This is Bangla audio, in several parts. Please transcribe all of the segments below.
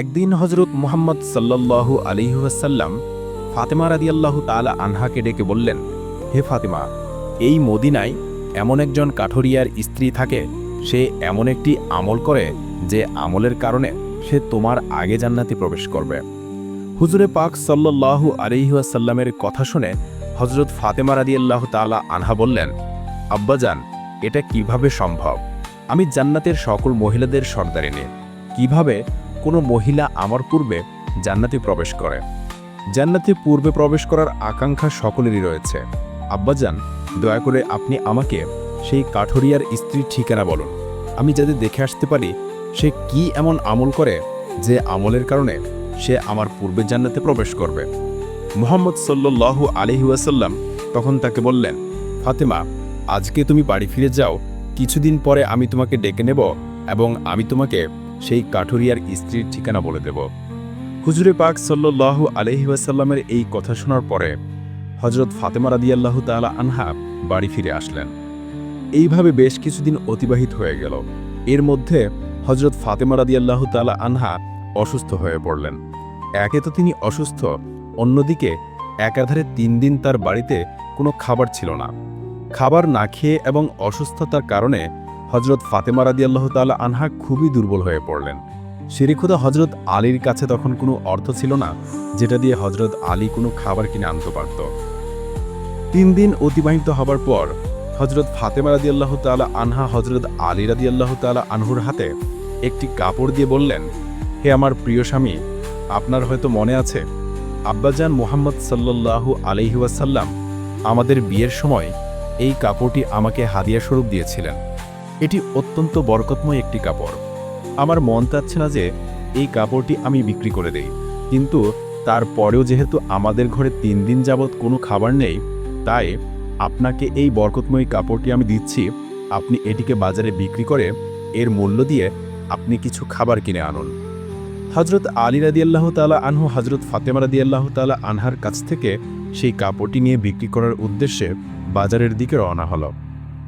একদিন হজরত মুহাম্মদ সাল্লাল্লাহু আলিহাসাল্লাম ফাতেমা রাদিয়াল্লাহু তাআলা আনহাকে ডেকে বললেন, হে ফাতেমা, এই মদিনায় এমন একজন কাঠরিয়ার স্ত্রী থাকে, সে এমন একটি আমল করে যে আমলের কারণে সে তোমার আগে জান্নাতে প্রবেশ করবে। হুজুরে পাক সাল্লাল্লাহু আলিহাসাল্লামের কথা শুনে হজরত ফাতেমা রাদিয়াল্লাহু তাআলা আনহা বললেন আব্বাজান এটা কীভাবে সম্ভব? আমি জান্নাতের সকল মহিলাদের সর্দারিনী। কীভাবে কোনো মহিলা আমার পূর্বে জান্নাতে প্রবেশ করে। জান্নাতে পূর্বে প্রবেশ করার আকাঙ্ক্ষা সকলেরই রয়েছে। আব্বাজান, দয়া করে আপনি আমাকে সেই কাঠরিয়ার স্ত্রীর ঠিকানা বলুন। আমি যাতে দেখে আসতে পারি সে কি এমন আমল করে যে আমলের কারণে সে আমার পূর্বে জান্নাতে প্রবেশ করবে। মোহাম্মদ সাল্লু আলিহাসাল্লাম তখন তাকে বললেন, ফাতেমা, আজকে তুমি বাড়ি ফিরে যাও। কিছুদিন পরে আমি তোমাকে ডেকে নেব এবং আমি তোমাকে সেই কাঠুরিয়ার স্ত্রীর ঠিকানা বলে দেব। হুজুরে পাক সাল্লু আলহিবাসাল্লামের এই কথা শোনার পরে হজরত ফাতেমা রাদিয়াল্লাহু তাআলা আনহা বাড়ি ফিরে আসলেন। এইভাবে বেশ কিছুদিন অতিবাহিত হয়ে গেল। এর মধ্যে হজরত ফাতেমা রাদিয়াল্লাহু তাআলা আনহা অসুস্থ হয়ে পড়লেন। একে তো তিনি অসুস্থ, অন্যদিকে একাধারে তিন দিন তার বাড়িতে কোনো খাবার ছিল না। খাবার না খেয়ে এবং অসুস্থতার কারণে হজরত ফাতেমা রাদি আল্লাহ তাআলা আনহা খুবই দুর্বল হয়ে পড়লেন। শিরিখুদা হজরত আলীর কাছে তখন কোনো অর্থ ছিল না, যেটা দিয়ে হজরত আলী কোনো খাবার কিনে আনতে পারত। তিন দিন অতিবাহিত হবার পর হজরত ফাতেমা রাদি আল্লাহ তাআলা আনহা হজরত আলী রাদি আল্লাহ তাআলা আনহুর হাতে একটি কাপড় দিয়ে বললেন, হে আমার প্রিয় স্বামী, আপনার হয়তো মনে আছে, আব্বাজান মোহাম্মদ সাল্লাল্লাহু আলাইহি ওয়াসাল্লাম আমাদের বিয়ের সময় এই কাপড়টি আমাকে হাদিয়া স্বরূপ দিয়েছিলেন। এটি অত্যন্ত বরকতময় একটি কাপড়। আমার মন চাচ্ছে না যে এই কাপড়টি আমি বিক্রি করে দেই। কিন্তু তারপরেও যেহেতু আমাদের ঘরে তিন দিন যাবৎ কোনো খাবার নেই, তাই আপনাকে এই বরকতময় কাপড়টি আমি দিচ্ছি। আপনি এটিকে বাজারে বিক্রি করে এর মূল্য দিয়ে আপনি কিছু খাবার কিনে আনুন। হজরত আলী রাদিয়াল্লাহ তালা আনহু হজরত ফাতেমা রাদিয়াল্লাহ তালা আনহার কাছ থেকে সেই কাপড়টি নিয়ে বিক্রি করার উদ্দেশ্যে বাজারের দিকে রওনা হলো।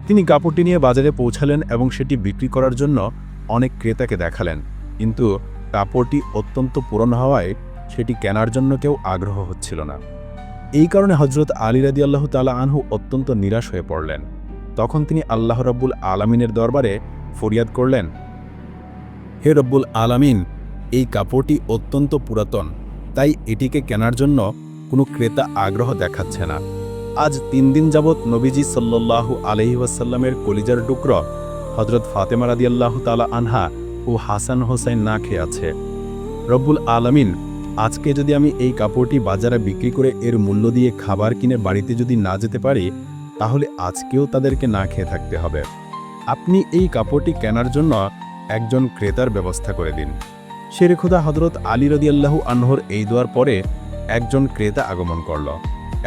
তিনি কাপড়টি নিয়ে বাজারে পৌঁছালেন এবং সেটি বিক্রি করার জন্য অনেক ক্রেতাকে দেখালেন। কিন্তু কাপড়টি অত্যন্ত পুরনো হওয়ায় সেটি কেনার জন্য কেউ আগ্রহ হচ্ছিল না। এই কারণে হজরত আলী রাদি আল্লাহ তালা আনহু অত্যন্ত নিরাশ হয়ে পড়লেন। তখন তিনি আল্লাহ রব্বুল আলমিনের দরবারে ফরিয়াদ করলেন, হে রব্বুল আলামিন, এই কাপড়টি অত্যন্ত পুরাতন, তাই এটিকে কেনার জন্য কোনো ক্রেতা আগ্রহ দেখাচ্ছে না। আজ তিন দিন যাবৎ নবীজি সাল্লাল্লাহু আলহি ওয়াসাল্লামের কলিজার টুকর হজরত ফাতেমা রাদিয়াল্লাহু তালা আনহা ও হাসান হোসাইন না খেয়ে আছে। রব্বুল আলামিন, আজকে যদি আমি এই কাপড়টি বাজারে বিক্রি করে এর মূল্য দিয়ে খাবার কিনে বাড়িতে যদি না যেতে পারি, তাহলে আজকেও তাদেরকে না খেয়ে থাকতে হবে। আপনি এই কাপড়টি কেনার জন্য একজন ক্রেতার ব্যবস্থা করে দিন। শেরেখুদা হজরত আলী রদিয়াল্লাহু আনহর এই দোয়ার পরে একজন ক্রেতা আগমন করল।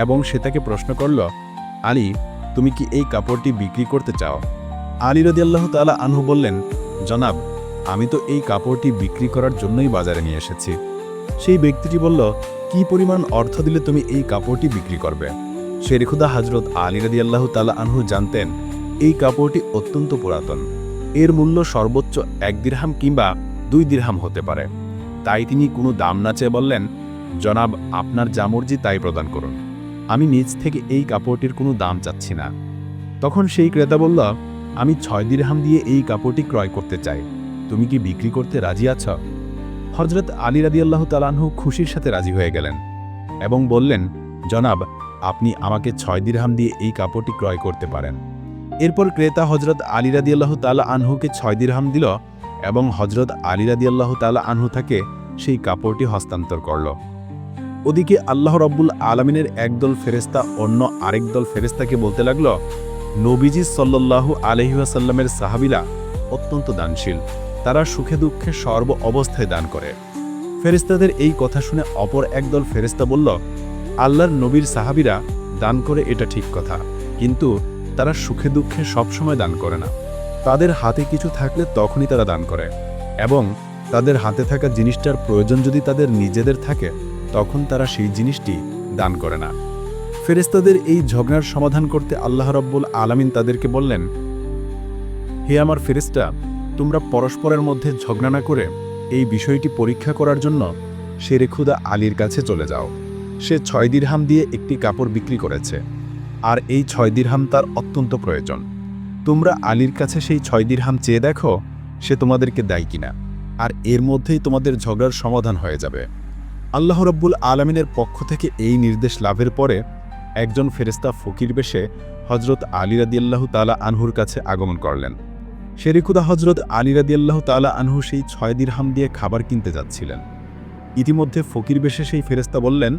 এবং সে তাকে প্রশ্ন করল, আলী, তুমি কি এই কাপড়টি বিক্রি করতে চাও? আলী রদিয়াল্লাহ তালা আনহু বললেন, জনাব, আমি তো এই কাপড়টি বিক্রি করার জন্যই বাজারে নিয়ে এসেছি। সেই ব্যক্তিটি বলল, কি পরিমাণ অর্থ দিলে তুমি এই কাপড়টি বিক্রি করবে? শেরেখুদা হাজরত আলী রদিয়াল্লাহ তালা আনহু জানতেন, এই কাপড়টি অত্যন্ত পুরাতন। এর মূল্য সর্বোচ্চ এক দিরহাম কিংবা দুই দিরহাম হতে পারে। তাই তিনি কোনো দাম না চেয়ে বললেন, জনাব, আপনার জামর্জি তাই প্রদান করুন। আমি নিজ থেকে এই কাপড়টির কোনো দাম চাচ্ছি না। তখন সেই ক্রেতা বলল, আমি ছয় দিরহাম দিয়ে এই কাপড়টি ক্রয় করতে চাই। তুমি কি বিক্রি করতে রাজি আছ? হজরত আলী রাদিয়াল্লাহ তালাহু খুশির সাথে রাজি হয়ে গেলেন এবং বললেন, জনাব, আপনি আমাকে ছয় দিরহাম দিয়ে এই কাপড়টি ক্রয় করতে পারেন। এরপর ক্রেতা হজরত আলী রাদিয়াল্লাহ তালা আনহুকে ছয় দিরহাম দিল এবং হজরত আলী রাদিয়াল্লাহ তালা আনহু তাকে সেই কাপড়টি হস্তান্তর করল। ওদিকে আল্লাহ রব্বুল আলমিনের একদল ফেরেস্তা অন্য আরেক দল ফেরেস্তাকে বলতে লাগল, নবীজি সাল্লাল্লাহু আলহিহাসাল্লামের সাহাবিরা অত্যন্ত দানশীল। তারা সুখে দুঃখে সর্ব অবস্থায় দান করে। ফেরেস্তাদের এই কথা শুনে অপর একদল ফেরেস্তা বলল, আল্লাহর নবীর সাহাবিরা দান করে এটা ঠিক কথা, কিন্তু তারা সুখে দুঃখে সবসময় দান করে না। তাদের হাতে কিছু থাকলে তখনই তারা দান করে এবং তাদের হাতে থাকা জিনিসটার প্রয়োজন যদি তাদের নিজেদের থাকে তখন তারা সেই জিনিসটি দান করে না। ফেরেস্তাদের এই ঝগড়ার সমাধান করতে আল্লাহ রব্বুল আলামিন তাদেরকে বললেন, হে আমার ফেরেস্তা তোমরা পরস্পরের মধ্যে ঝগড়া না করে এই বিষয়টি পরীক্ষা করার জন্য শেরেখুদা আলীর কাছে চলে যাও। সে ছয় দিরহাম দিয়ে একটি কাপড় বিক্রি করেছে, আর এই ছয় দিরহাম তার অত্যন্ত প্রয়োজন। তোমরা আলীর কাছে সেই ছয় দিরহাম চেয়ে দেখো, সে তোমাদেরকে দেয় কিনা, আর এর মধ্যেই তোমাদের ঝগড়ার সমাধান হয়ে যাবে। আল্লাহ রব্বুল আলমিনের পক্ষ থেকে এই নির্দেশ লাভের পরে একজন ফেরেস্তা ফকির বেশে হজরত আলী রাদিয়াল্লাহু তালা আনহুর কাছে আগমন করলেন। শেরিকুদা হজরত আলী রাদিয়াল্লাহু তালা আনহু সেই ছয় দিরহাম দিয়ে খাবার কিনতে যাচ্ছিলেন। ইতিমধ্যে ফকির বেশে সেই ফেরেস্তা বললেন,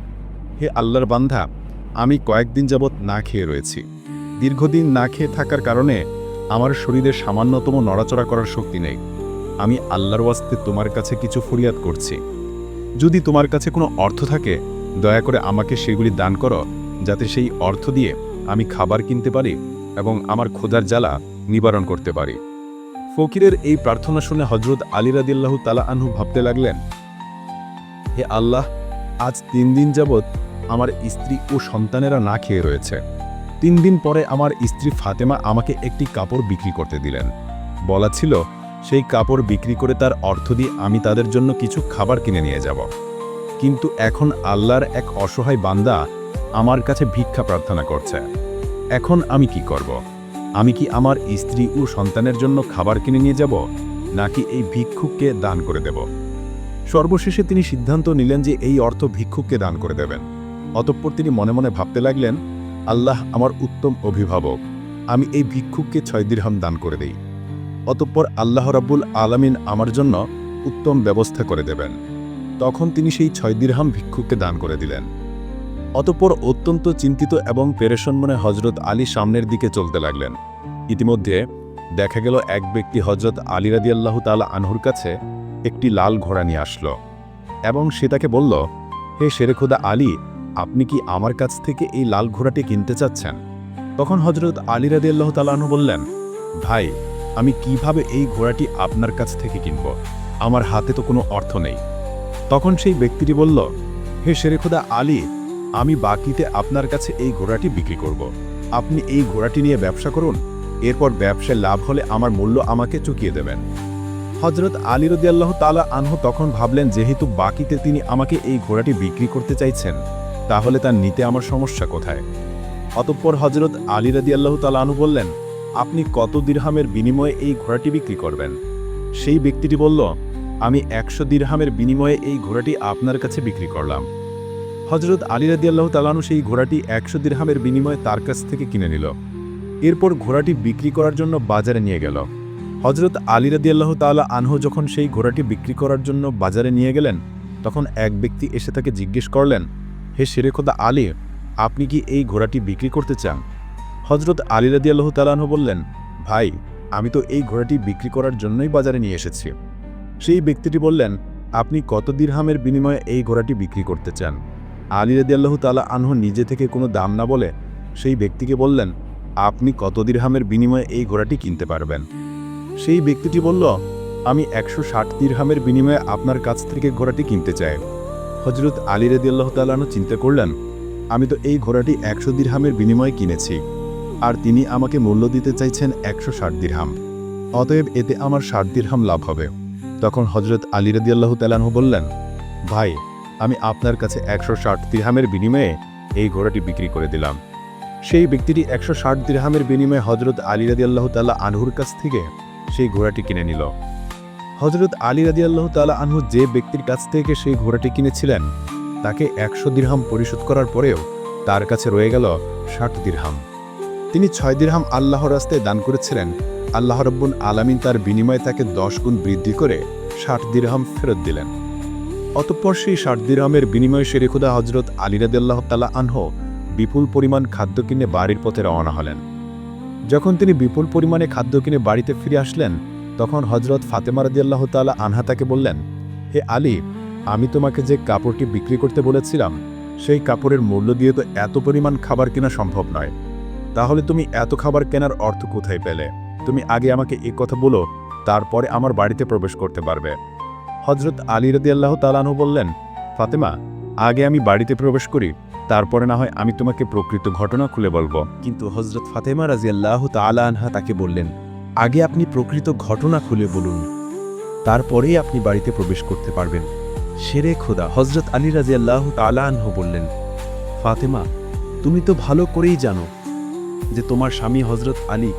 হে আল্লাহর বান্ধা আমি কয়েকদিন যাবৎ না খেয়ে রয়েছি। দীর্ঘদিন না খেয়ে থাকার কারণে আমার শরীরে সামান্যতম নড়াচড়া করার শক্তি নেই। আমি আল্লাহর ওয়াস্তে তোমার কাছে কিছু ফরিয়াদ করছি। যদি তোমার কাছে কোনো অর্থ থাকে, দয়া করে আমাকে সেগুলি দান করো, যাতে সেই অর্থ দিয়ে আমি খাবার কিনতে পারি এবং আমার ক্ষুধার জ্বালা নিবারণ করতে পারি। ফকিরের এই প্রার্থনা শুনে হজরত আলী রাদিল্লাহু তালা আনহু ভাবতে লাগলেন, হে আল্লাহ, আজ তিন দিন যাবৎ আমার স্ত্রী ও সন্তানেরা না খেয়ে রয়েছে। তিন দিন পরে আমার স্ত্রী ফাতেমা আমাকে একটি কাপড় বিক্রি করতে দিলেন। বলা ছিল সেই কাপড় বিক্রি করে তার অর্থ দিয়ে আমি তাদের জন্য কিছু খাবার কিনে নিয়ে যাব। কিন্তু এখন আল্লাহর এক অসহায় বান্দা আমার কাছে ভিক্ষা প্রার্থনা করছে। এখন আমি কি করব? আমি কি আমার স্ত্রী ও সন্তানের জন্য খাবার কিনে নিয়ে যাব, নাকি এই ভিক্ষুককে দান করে দেব? সর্বশেষে তিনি সিদ্ধান্ত নিলেন যে এই অর্থ ভিক্ষুককে দান করে দেবেন। অতঃপর তিনি মনে মনে ভাবতে লাগলেন, আল্লাহ আমার উত্তম অভিভাবক, আমি এই ভিক্ষুককে ছয় দিরহাম দান করে দেই। অতঃপর আল্লাহ রাব্বুল আলামিন আমার জন্য উত্তম ব্যবস্থা করে দেবেন। তখন তিনি সেই ছয় দিরহাম ভিক্ষুককে দান করে দিলেন। অতঃপর অত্যন্ত চিন্তিত এবং পেরেশন মনে হজরত আলী সামনের দিকে চলতে লাগলেন। ইতিমধ্যে দেখা গেল এক ব্যক্তি হজরত আলী রাদিয়াল্লাহ তালা আনহুর কাছে একটি লাল ঘোড়া নিয়ে আসলো এবং সে তাকে বলল, হে শেরেখুদা আলী, আপনি কি আমার কাছ থেকে এই লাল ঘোড়াটি কিনতে চাচ্ছেন? তখন হজরত আলী রাদিয়াল্লাহ তালাহু বললেন, ভাই আমি কীভাবে এই ঘোড়াটি আপনার কাছ থেকে কিনব? আমার হাতে তো কোনো অর্থ নেই। তখন সেই ব্যক্তিটি বলল, হে শেরেখুদা আলী, আমি বাকিতে আপনার কাছে এই ঘোড়াটি বিক্রি করব। আপনি এই ঘোড়াটি নিয়ে ব্যবসা করুন, এরপর ব্যবসায় লাভ হলে আমার মূল্য আমাকে চুকিয়ে দেবেন। হজরত আলী রদিয়াল্লাহ তালা আনহু তখন ভাবলেন, যেহেতু বাকিতে তিনি আমাকে এই ঘোড়াটি বিক্রি করতে চাইছেন, তাহলে তার নিতে আমার সমস্যা কোথায়? অতঃপর হজরত আলী রদিয়াল্লাহ তালা আনহু বললেন আপনি কত দিরহামের বিনিময়ে এই ঘোড়াটি বিক্রি করবেন? সেই ব্যক্তিটি বলল, আমি একশো দিরহামের বিনিময়ে এই ঘোড়াটি আপনার কাছে বিক্রি করলাম। হজরত আলী রাদিয়াল্লাহ তালানু সেই ঘোড়াটি একশো দিরহামের বিনিময়ে তার কাছ থেকে কিনে নিল। এরপর ঘোড়াটি বিক্রি করার জন্য বাজারে নিয়ে গেল। হজরত আলী রাদিয়াল্লাহ তালা আনহু যখন সেই ঘোড়াটি বিক্রি করার জন্য বাজারে নিয়ে গেলেন, তখন এক ব্যক্তি এসে তাকে জিজ্ঞেস করলেন, হে শেরেখোদা আলী, আপনি কি এই ঘোড়াটি বিক্রি করতে চান? হজরত আলী রাদিয়াল্লাহ তালানহু বললেন, ভাই, আমি তো এই ঘোড়াটি বিক্রি করার জন্যই বাজারে নিয়ে এসেছি। সেই ব্যক্তিটি বললেন, আপনি কত দিরহামের বিনিময়ে এই ঘোড়াটি বিক্রি করতে চান? আলী রাদিয়াল্লাহু তালা আনহু নিজে থেকে কোনো দাম না বলে সেই ব্যক্তিকে বললেন, আপনি কত দিরহামের বিনিময়ে এই ঘোড়াটি কিনতে পারবেন? সেই ব্যক্তিটি বলল, আমি একশো ষাট দিরহামের বিনিময়ে আপনার কাছ থেকে ঘোড়াটি কিনতে চাই। হজরত আলী রাদিয়াল্লাহু তালানু চিন্তা করলেন, আমি তো এই ঘোড়াটি একশো দিরহামের বিনিময়ে কিনেছি। আর তিনি আমাকে মূল্য দিতে চাইছেন একশো ষাট দিরহাম। অতএব এতে আমার ষাট দিরহাম লাভ হবে। তখন হজরত আলী রাদিয়াল্লাহু তালানহু বললেন, ভাই, আমি আপনার কাছে একশো ষাট দিরহামের বিনিময়ে এই ঘোড়াটি বিক্রি করে দিলাম। সেই ব্যক্তিটি একশো ষাট দিরহামের বিনিময়ে হজরত আলী রাদি আল্লাহ তাল্লাহ আনহুর কাছ থেকে সেই ঘোড়াটি কিনে নিল। হজরত আলী রাদি আল্লাহ তাল্লাহ আনহু যে ব্যক্তির কাছ থেকে সেই ঘোড়াটি কিনেছিলেন, তাকে একশো দিরহাম পরিশোধ করার পরেও তার কাছে রয়ে গেল ষাট দিরহাম। তিনি ছয় দিরহাম আল্লাহর রাস্তায় দান করেছিলেন। আল্লাহ রব্বুল আলামিন তার বিনিময়ে তাকে দশ গুণ বৃদ্ধি করে ষাট দিরহাম ফেরত দিলেন। অতঃপর সেই ষাট দিরহামের বিনিময়ে শেরেখুদা হজরত আলিরাদাল্লাহ তালা আনহ বিপুল পরিমাণ খাদ্য কিনে বাড়ির পথে রওনা হলেন। যখন তিনি বিপুল পরিমাণে খাদ্য কিনে বাড়িতে ফিরে আসলেন, তখন হজরত ফাতেমা রাদিয়াল্লাহ তালা আনহা তাকে বললেন, হে আলী, আমি তোমাকে যে কাপড়টি বিক্রি করতে বলেছিলাম, সেই কাপড়ের মূল্য দিয়ে তো এত পরিমাণ খাবার কেনা সম্ভব নয়। তাহলে তুমি এত খাবার কেনার অর্থ কোথায় পেলে? তুমি আগে আমাকে এ কথা বলো, তারপরে আমার বাড়িতে প্রবেশ করতে পারবে। হজরত আলী রদি আল্লাহ তালানহ বললেন, ফাতেমা, আগে আমি বাড়িতে প্রবেশ করি, তারপরে না হয় আমি তোমাকে প্রকৃত ঘটনা খুলে বলব। কিন্তু হজরত ফাতেমা রাজিয়াল্লাহ তালা আনহা তাকে বললেন, আগে আপনি প্রকৃত ঘটনা খুলে বলুন, তারপরেই আপনি বাড়িতে প্রবেশ করতে পারবেন। সেরে খোদা হজরত আলী রাজি আল্লাহ তালাহ বললেন, ফাতেমা, তুমি তো ভালো করেই জানো যে তোমার স্বামী হজরত আলী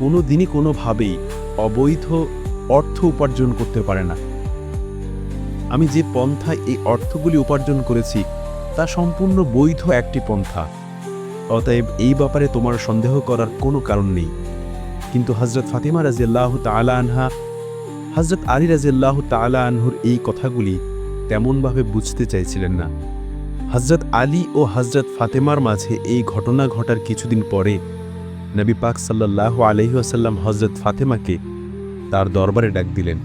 কোনো দিনই কোনোভাবেই অবৈধ অর্থ উপার্জন করতে পারে না। আমি যে পন্থায় এই অর্থগুলি উপার্জন করেছি, তা সম্পূর্ণ বৈধ একটি পন্থা। অতএব এই ব্যাপারে তোমার সন্দেহ করার কোনো কারণ নেই। কিন্তু হজরত ফাতিমা রাজিয়াল্লাহ তালা আনহা হজরত আলী রাজিয়াল্লাহ তালা আনহুর এই কথাগুলি তেমনভাবে বুঝতে চাইছিলেন না। হজরত আলী ও হজরত ফাতেমার মাঝে এই ঘটনা ঘটার কিছুদিন পরে নবী পাক সাল্লাহ আলহিহাসাল্লাম হজরত ফাতেমাকে তার দরবারে ডাক দিলেন।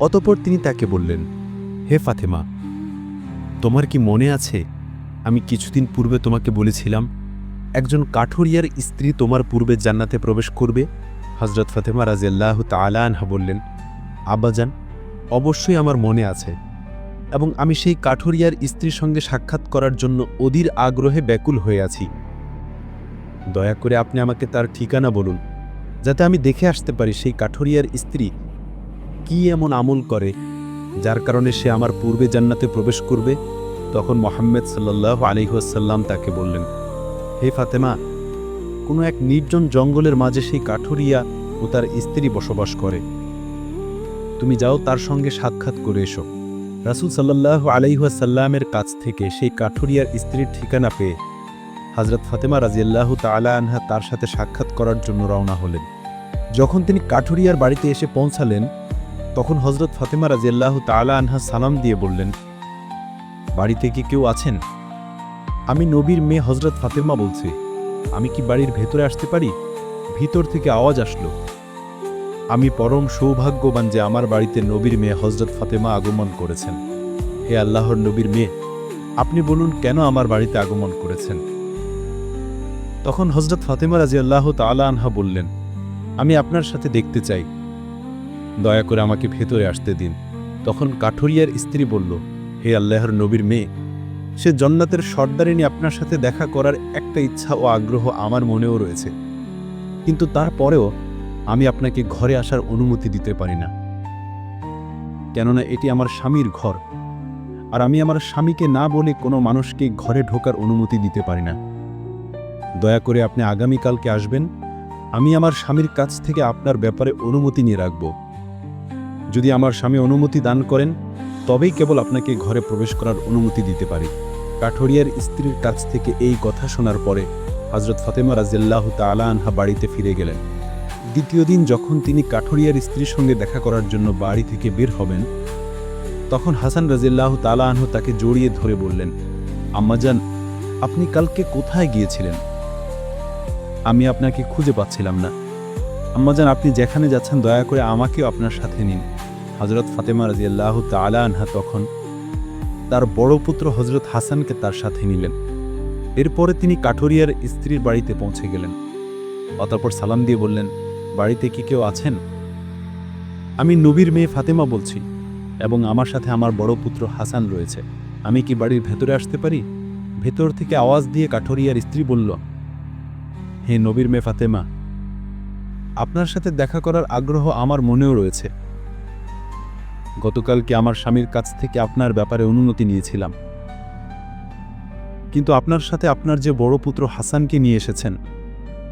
অতপর তিনি তাকে বললেন, হে ফাতেমা, তোমার কি মনে আছে, আমি কিছুদিন পূর্বে তোমাকে বলেছিলাম, একজন কাঠুরিয়ার স্ত্রী তোমার পূর্বে জান্নাতে প্রবেশ করবে? হজরত ফাতেমা রাজিয়াল্লাহ তালানহা বললেন, আব্বাজান, অবশ্যই আমার মনে আছে। এবং আমি সেই কাঠুরিয়ার স্ত্রীর সঙ্গে সাক্ষাৎ করার জন্য অধীর আগ্রহে ব্যাকুল হয়ে আছি। দয়া করে আপনি আমাকে তার ঠিকানা বলুন, যাতে আমি দেখে আসতে পারি সেই কাঠুরিয়ার স্ত্রী কি এমন আমল করে, যার কারণে সে আমার পূর্বে জান্নাতে প্রবেশ করবে। তখন মোহাম্মদ সাল্লাহ আলিহাসাল্লাম তাকে বললেন, হে ফাতেমা, কোনো এক নির্জন জঙ্গলের মাঝে সেই কাঠুরিয়া ও তার স্ত্রী বসবাস করে। তুমি যাও তার সঙ্গে সাক্ষাৎ করে এসো। রাসুল সাল্লাহ আলাইহাসাল্লামের কাছ থেকে সেই কাঠুরিয়ার স্ত্রীর ঠিকানা পেয়ে হজরত ফাতেমা রাজিয়াল্লাহ তালা আনহা তার সাথে সাক্ষাৎ করার জন্য রওনা হলেন। যখন তিনি কাঠুরিয়ার বাড়িতে এসে পৌঁছালেন, তখন হজরত ফাতেমা রাজিয়াল্লাহ তালা আনহা সালাম দিয়ে বললেন, বাড়িতে কি কেউ আছেন? আমি নবীর মেয়ে হজরত ফাতেমা বলছি। আমি কি বাড়ির ভেতরে আসতে পারি? ভিতর থেকে আওয়াজ আসলো। আমি পরম সৌভাগ্যবান যে আমার বাড়িতে নবীর মেয়ে হজরত ফাতেমা আগমন করেছেন। হে আল্লাহর নবীর মেয়ে, আপনি বলুন কেন আমার বাড়িতে আগমন করেছেন? তখন হজরত ফাতেমা রাজি আল্লাহ তালা আনহা বললেন, আমি আপনার সাথে দেখতে চাই। দয়া করে আমাকে ভেতরে আসতে দিন। তখন কাঠুরিয়ার স্ত্রী বলল, হে আল্লাহর নবীর মেয়ে, সে জন্নাতের সর্দারিনী আপনার সাথে দেখা করার একটা ইচ্ছা ও আগ্রহ আমার মনেও রয়েছে। কিন্তু তারপরেও আমি আপনাকে ঘরে আসার অনুমতি দিতে পারি না। কেননা এটি আমার স্বামীর ঘর। আর আমি আমার স্বামীকে না বলে কোনো মানুষকে ঘরে ঢোকার অনুমতি দিতে পারি না। দয়া করে আপনি আগামীকালকে আসবেন। আমি আমার স্বামীর কাছ থেকে আপনার ব্যাপারে অনুমতি নিয়ে রাখব। যদি আমার স্বামী অনুমতি দান করেন, তবেই কেবল আপনাকে ঘরে প্রবেশ করার অনুমতি দিতে পারি। কাঠরিয়ার স্ত্রীর কাছ থেকে এই কথা শোনার পরে হজরত ফাতেমা রাজিয়াল্লাহ তালা আনহা বাড়িতে ফিরে গেলেন। দ্বিতীয় দিন যখন তিনি কাঠরিয়ার স্ত্রীর সঙ্গে দেখা করার জন্য বাড়ি থেকে বের হবেন, তখন হাসান রাজিল্লাহ তালা আনহ তাকে জড়িয়ে ধরে বললেন আম্মাজান আপনি কালকে কোথায় গিয়েছিলেন? আমি আপনাকে খুঁজে পাচ্ছিলাম না। আম্মাজান আপনি যেখানে যাচ্ছেন, দয়া করে আমাকেও আপনার সাথে নিন। হজরত ফাতেমা রাজিয়াল্লাহ তালা আনহা তখন তার বড় পুত্র হজরত হাসানকে তার সাথে নিলেন। এরপরে তিনি কাঠরিয়ার স্ত্রীর বাড়িতে পৌঁছে গেলেন। অতঃপর সালাম দিয়ে বললেন বাড়িতে কি কেউ আছেন? আমি নবীর মেয়ে ফাতেমা বলছি, এবং আমার সাথে আমার বড় পুত্র হাসান রয়েছে। আমি কি বাড়ির ভেতরে আসতে পারি? ভেতর থেকে আওয়াজ দিয়ে কাঠরিয়ার স্ত্রী বলল, হে নবীর মেয়ে ফাতেমা, আপনার সাথে দেখা করার আগ্রহ আমার মনেও রয়েছে। গতকালকে আমার স্বামীর কাছ থেকে আপনার ব্যাপারে অনুমতি নিয়েছিলাম। কিন্তু আপনার সাথে আপনার যে বড় পুত্র হাসানকে নিয়ে এসেছেন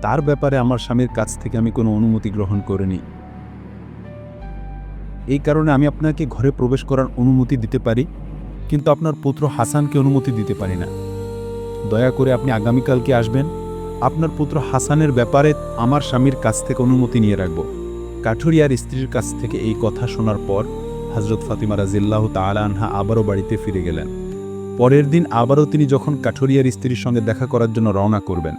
তার ব্যাপারে আমার স্বামীর কাছ থেকে আমি কোনো অনুমতি গ্রহণ করিনি। এই কারণে আমি আপনাকে ঘরে প্রবেশ করার অনুমতি দিতে পারি, কিন্তু আপনার পুত্র হাসানকে অনুমতি দিতে পারি না। দয়া করে আপনি আগামীকালকে আসবেন। আপনার পুত্র হাসানের ব্যাপারে আমার স্বামীর কাছ থেকে অনুমতি নিয়ে রাখব। কাঠুরিয়ার স্ত্রীর কাছ থেকে এই কথা শোনার পর হজরত ফাতিমা রাজিল্লাহ তালা আনহা আবারও বাড়িতে ফিরে গেলেন। পরের দিন আবারও তিনি যখন কাঠুরিয়ার স্ত্রীর সঙ্গে দেখা করার জন্য রওনা করবেন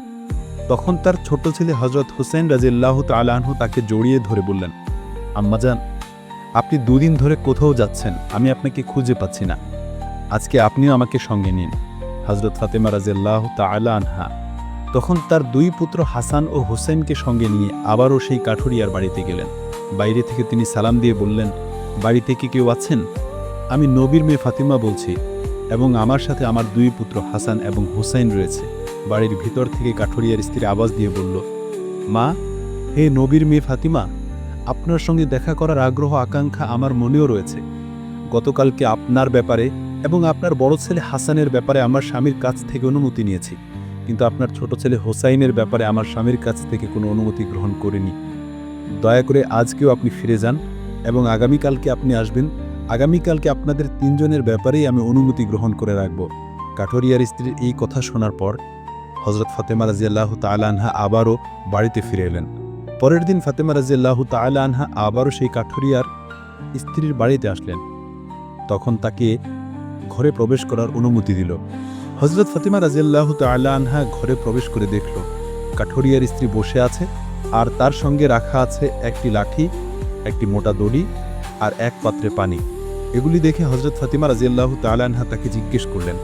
তখন তার ছোট ছেলে হজরত হুসেন রাজিল্লাহ তালাহু তাকে জড়িয়ে ধরে বললেন আম্মাজান আপনি দুদিন ধরে কোথাও যাচ্ছেন, আমি আপনাকে খুঁজে পাচ্ছি না। আজকে আপনিও আমাকে সঙ্গে নিন। হজরত ফাতেমা রাজিল্লাহ তালা আনহা তখন তার দুই পুত্র হাসান ও হুসেনকে সঙ্গে নিয়ে আবারও সেই কাঠুরিয়ার বাড়িতে গেলেন। বাইরে থেকে তিনি সালাম দিয়ে বললেন, বাড়িতে কি কেউ আছেন? আমি নবীর মেয়ে ফাতিমা বলছি এবং আমার সাথে আমার দুই পুত্র হাসান এবং হুসাইন রয়েছে। বাড়ির ভিতর থেকে কাঠুরিয়ার স্ত্রী আওয়াজ দিয়ে বলল, মা, হে নবীর মেয়ে ফাতিমা, আপনার সঙ্গে দেখা করার আগ্রহ, আকাঙ্ক্ষা আমার মনেও রয়েছে। গতকালকে আপনার ব্যাপারে এবং আপনার বড় ছেলে হাসানের ব্যাপারে আমার স্বামীর কাছ থেকে অনুমতি নিয়েছি। কিন্তু আপনার ছোট ছেলে হোসাইনের ব্যাপারে আমার স্বামীর কাছ থেকে কোনো অনুমতি গ্রহণ করিনি। দয়া করে আজকেও আপনি ফিরে যান এবং আগামীকালকে আপনি আসবেন। আগামীকালকে আপনাদের তিনজনের ব্যাপারেই আমি অনুমতি গ্রহণ করে রাখব। কাঠরিয়ার স্ত্রীর এই কথা শোনার পর হজরত ফাতেমা রাজিয়াল্লাহ তালা আনহা আবারও বাড়িতে ফিরে এলেন। পরের দিন ফাতেমা রাজিয়াল্লাহ তালা আনহা আবারও সেই কাঠুরিয়ার স্ত্রীর বাড়িতে আসলেন। তখন তাকে ঘরে প্রবেশ করার অনুমতি দিল। হজরত ফাতেমা রাজিয়াল্লাহ তালা আনহা ঘরে প্রবেশ করে দেখল, কাঠুরিয়ার স্ত্রী বসে আছে আর তার সঙ্গে রাখা আছে একটি লাঠি, একটি মোটা দড়ি আর এক পাত্রে পানি। এগুলি দেখে হজরত ফাতিমা রাজিয়াল্লাহ তালানহা তাকে জিজ্ঞেস করলেন,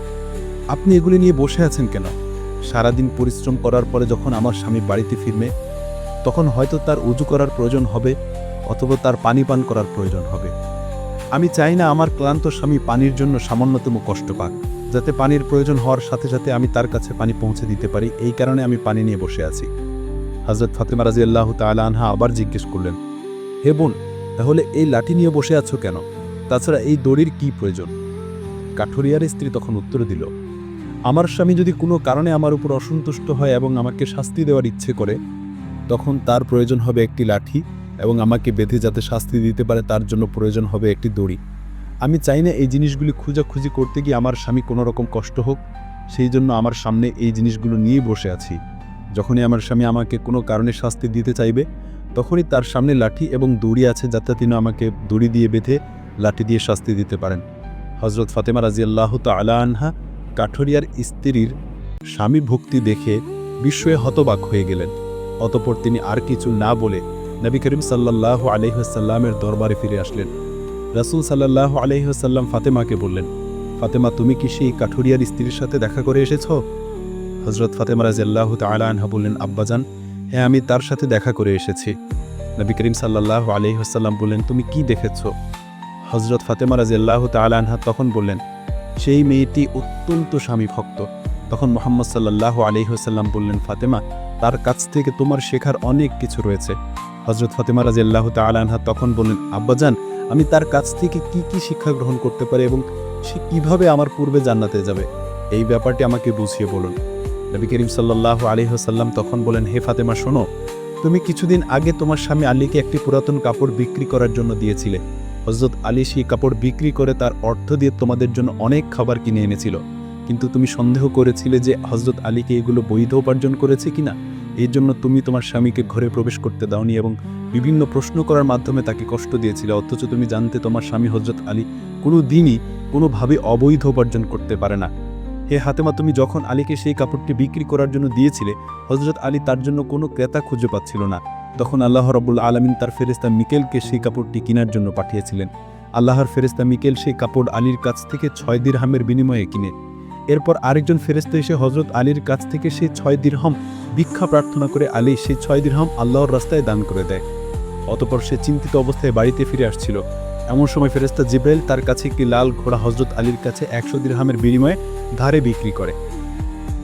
আপনি এগুলি নিয়ে বসে আছেন কেন? সারাদিন পরিশ্রম করার পরে যখন আমার স্বামী বাড়িতে ফিরবে, তখন হয়তো তার উজু করার প্রয়োজন হবে অথবা তার পানি পান করার প্রয়োজন হবে। আমি চাই না আমার ক্লান্ত স্বামী পানির জন্য সামান্যতম কষ্ট পাক, যাতে পানির প্রয়োজন হওয়ার সাথে সাথে আমি তার কাছে পানি পৌঁছে দিতে পারি। এই কারণে আমি পানি নিয়ে বসে আছি। হজরত ফাতেমা রাজি আল্লাহ আনহা আবার জিজ্ঞেস করলেন, হে বোন, তাহলে এই লাঠি নিয়ে বসে আছো কেন? তাছাড়া এই দড়ির কি প্রয়োজন? কাঠুরিয়ার স্ত্রী তখন উত্তর দিল আমার স্বামী যদি কোনো কারণে আমার উপর অসন্তুষ্ট হয় এবং আমাকে শাস্তি দেওয়ার ইচ্ছে করে, তখন তার প্রয়োজন হবে একটি লাঠি এবং আমাকে বেঁধে যাতে শাস্তি দিতে পারে, তার জন্য প্রয়োজন হবে একটি দড়ি। আমি চাই না এই জিনিসগুলি খুঁজাখুঁজি করতে গিয়ে আমার স্বামী কোনো রকম কষ্ট হোক, সেই জন্য আমার সামনে এই জিনিসগুলো নিয়ে বসে আছি। যখনই আমার স্বামী আমাকে কোনো কারণে শাস্তি দিতে চাইবে, তখনই তার সামনে লাঠি এবং দড়ি আছে যাতে তিনি আমাকে দড়ি দিয়ে বেঁধে লাঠি দিয়ে শাস্তি দিতে পারেন। হজরত ফাতেমা রাজিয়াল্লাহ তালা আনহা কাঠরিয়ার স্ত্রীর স্বামী ভক্তি দেখে বিস্ময়ে হতবাক হয়ে গেলেন। অতপর তিনি আর কিছু না বলে নবী করিম সাল্লাহ আলহিহাসাল্লামের দরবারে ফিরে আসলেন। রাসুল সাল্লাহ আলহিহাসাল্লাম ফাতেমাকে বললেন, ফাতেমা, তুমি কি সেই কাঠুরিয়ার স্ত্রীর সাথে দেখা করে এসেছ? হজরত ফাতেমা রাজিয়াল্লাহ তালা বললেন, আব্বাজান হ্যাঁ আমি তার সাথে দেখা করে এসেছি। নবী করিম সাল্লাহ আলহিহাসাল্লাম বললেন, তুমি কি দেখেছ? হজরত ফাতেমা রাজিয়াল্লাহ তালা আনহা তখন বললেন সেই মেয়েটি অত্যন্ত স্বামী ভক্ত। তখন মোহাম্মদ সাল্লাহ আলহিহাসাল্লাম বললেন, ফাতেমা, তার কাছ থেকে তোমার শেখার অনেক কিছু রয়েছে। হজরত ফাতেমা রাজিয়াল্লাহ তালা আনহা তখন বললেন, আব্বাজান, আমি তার কাছ থেকে কি কি শিক্ষা গ্রহণ করতে পারি এবং সে কীভাবে আমার পূর্বে জান্নাতে যাবে? এই ব্যাপারটি আমাকে বুঝিয়ে বলুন। নবী করিম সাল্লাহ আলহিহাসাল্লাম তখন বলেন হে ফাতেমা, শোনো, তুমি কিছুদিন আগে তোমার স্বামী আলীকে একটি পুরাতন কাপড় বিক্রি করার জন্য দিয়েছিলে। হজরত আলী সেই কাপড় বিক্রি করে তার অর্থ দিয়ে তোমাদের জন্য অনেক খাবার কিনে এনেছিল। কিন্তু তুমি সন্দেহ করেছিলে যে হজরত আলীকে এগুলো বৈধ উপার্জন করেছে কিনা? এই জন্য তুমি তোমার স্বামীকে ঘরে প্রবেশ করতে দাওনি এবং বিভিন্ন প্রশ্ন করার মাধ্যমে তাকে কষ্ট দিয়েছিলে। অথচ তুমি জানতে তোমার স্বামী হজরত আলী কোনো দিনই কোনোভাবে অবৈধ উপার্জন করতে পারে না। হে হাতেমা, তুমি যখন আলীকে সেই কাপড়টি বিক্রি করার জন্য দিয়েছিলে, হজরত আলী তার জন্য কোনো ক্রেতা খুঁজে পাচ্ছিল না। তখন আল্লাহ রবুল আলমিন তার ফেরেস্তা মিকেলকে সেই কাপড়টি কেনার জন্য পাঠিয়েছিলেন। আল্লাহর ফেরেস্তা মিকেল সেই কাপড় আলীর কাছ থেকে ছয় দিরহামের বিনিময়ে কিনে। এরপর আরেকজন ফেরেস্তা এসে হজরত আলীর কাছ থেকে সেই ছয় দিরহম ভিক্ষা প্রার্থনা করে আলী সেই ছয় দিরহম আল্লাহর রাস্তায় দান করে দেয়। অতপর সে চিন্তিত অবস্থায় বাড়িতে ফিরে আসছিল। এমন সময় ফেরেস্তা জিব্রাইল তার কাছে একটি লাল ঘোড়া হজরত আলীর কাছে একশো দিরহামের বিনিময়ে ধারে বিক্রি করে।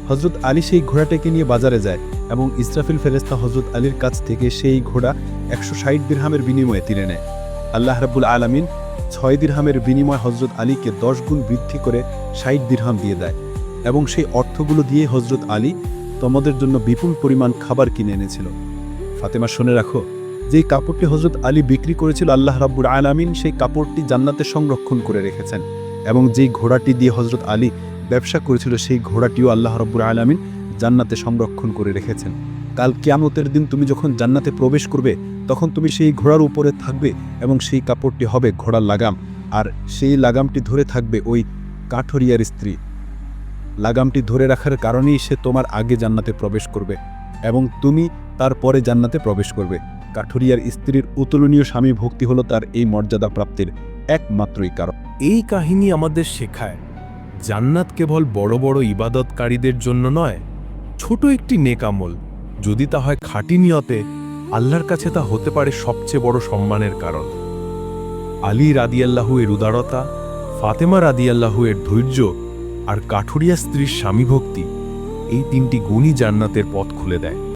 হজরত আলী সেই ঘোড়াটাকে নিয়ে বাজারে যায় এবং ইসরাফিল ফেরেস্তা হজরত আলীর কাছ থেকে সেই ঘোড়া একশো ষাট দিরহামের বিনিময়ে তিনে নেয়। আল্লাহ রাবুল আলমিন ছয় দিরহামের বিনিময়ে হজরত আলীকে দশ গুণ বৃদ্ধি করে ষাট দিরহাম দিয়ে দেয় এবং সেই অর্থগুলো দিয়ে হজরত আলী তোমাদের জন্য বিপুল পরিমাণ খাবার কিনে এনেছিল। ফাতেমা, শুনে রাখো, যেই কাপড়টি হজরত আলী বিক্রি করেছিল আল্লাহ রাব্বুল আলামিন সেই কাপড়টি জান্নাতে সংরক্ষণ করে রেখেছেন এবং যেই ঘোড়াটি দিয়ে হজরত আলী ব্যবসা করেছিল সেই ঘোড়াটিও আল্লাহ রব্বুর আলামিন জান্নাতে সংরক্ষণ করে রেখেছেন। কাল কেয়ামতের দিন তুমি যখন জান্নাতে প্রবেশ করবে, তখন তুমি সেই ঘোড়ার উপরে থাকবে এবং সেই কাপড়টি হবে ঘোড়ার লাগাম। আর সেই লাগামটি ধরে থাকবে ওই কাঠরিয়ার স্ত্রী। লাগামটি ধরে রাখার কারণেই সে তোমার আগে জান্নাতে প্রবেশ করবে এবং তুমি তারপরে জান্নাতে প্রবেশ করবে। কাঠুরিয়ার স্ত্রীর উতুলনীয় স্বামী ভক্তি হলো তার এই মর্যাদা প্রাপ্তির একমাত্রই কারণ। এই কাহিনী আমাদের শেখায় জান্নাত কেবল বড় বড় ইবাদতকারীদের জন্য নয়, ছোট একটি নেকামল। যদি তা হয় খাঁটি নিয়তে, আল্লাহর কাছে তা হতে পারে সবচেয়ে বড় সম্মানের কারণ। আলী রাদিয়াল্লাহু এর উদারতা, ফাতেমা রাদিয়াল্লাহু এর ধৈর্য আর কাঠুরিয়া স্ত্রীর স্বামী ভক্তি এই তিনটি গুণই জান্নাতের পথ খুলে দেয়।